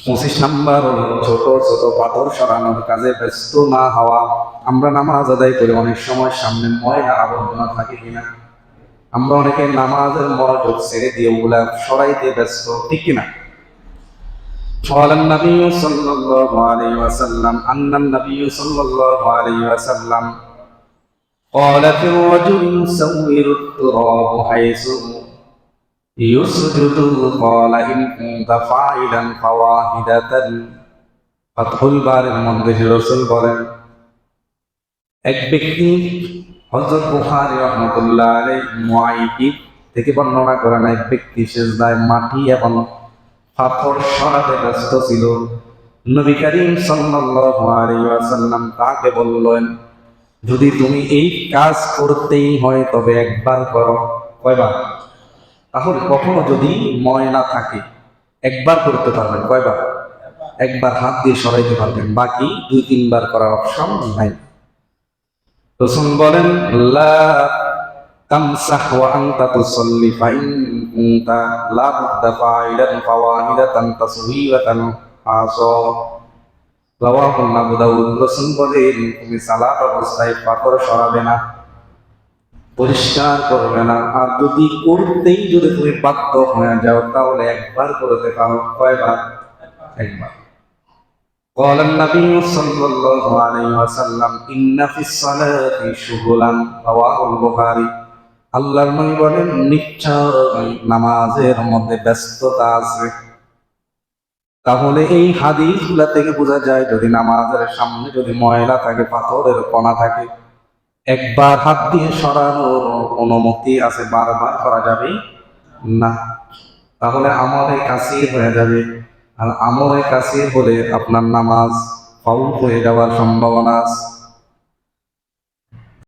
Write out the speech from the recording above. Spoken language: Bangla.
পঁচিশ নাম্বার হলো ছোট ছোট পাথর সরানোর কাজে ব্যস্ত না হওয়া আমরা নামাজ আদায় করি অনেক সময় সামনে ময়লা আবর্জনা থাকে কিনা আমরা অনেকে নামাজের মনোযোগ ছেড়ে দিয়ে ওগুলা সরাইতে ব্যস্ত ঠিক কিনা قال النبي صلى الله عليه وسلم أن النبي صلى الله عليه وسلم قال في الرجل يسور التراب حيث يسجد قال إن كنت فاعلا فواحدة ফাতহুল বারের মধ্যে রসুল বলেন এক ব্যক্তি হযরত বুখারী রাহমাতুল্লাহ আলাইহি মুআইকি থেকে বর্ণনা করেন এক ব্যক্তি সেজদায় মাটি এবং পাথর সরাতে ব্যস্ত ছিল নবী করিম সাল্লাল্লাহু আলাইহি ওয়াসাল্লাম তাকে বললেন যদি তুমি এই কাজ করতেই হয় তবে একবার করো কয়বার তাহলে কখনো যদি ময়লা থাকে, একবার করতে পারবেন, কয়বার? একবার হাত দিয়ে সরাইতে পারবেন, বাকি দুই, তিনবার করার অপশন নাই। রসুল বলেন, লা তামসাহ ওয়া আনতা তুসাল্লি ফাইন কুনতা লা বুদ্দা ফাইলান ফাওয়াহিদাতান তাসবিহাতান আসা রসুল বলেন, তুমি সালাত অবস্থায় পাথর সরাবে না। পরিষ্কার করবে না আর যদি করতেই যদি তুমি বাধ্য হয়ে যাও তাহলে একবার করতে পারো কয়বার একবার قال النبي صلى الله عليه وسلم إن في الصلاة شغلا رواه البخاري আল্লাহর নবী বলেন নিশ্চয় নামাজের মধ্যে ব্যস্ততা আছে তাহলে এই হাদিসগুলা থেকে বোঝা যায় যদি নামাজের সামনে যদি ময়লা থাকে পাথরের কণা থাকে একবার হাত দিয়ে সরানোর অনুমতি আছে, বারবার করা যাবে? না। তাহলে আমলে কাছে হয়ে যাবে। আর আমলে কাছে হলে আপনার নামাজ ফাউল হয়ে যাওয়ার সম্ভাবনা আছে।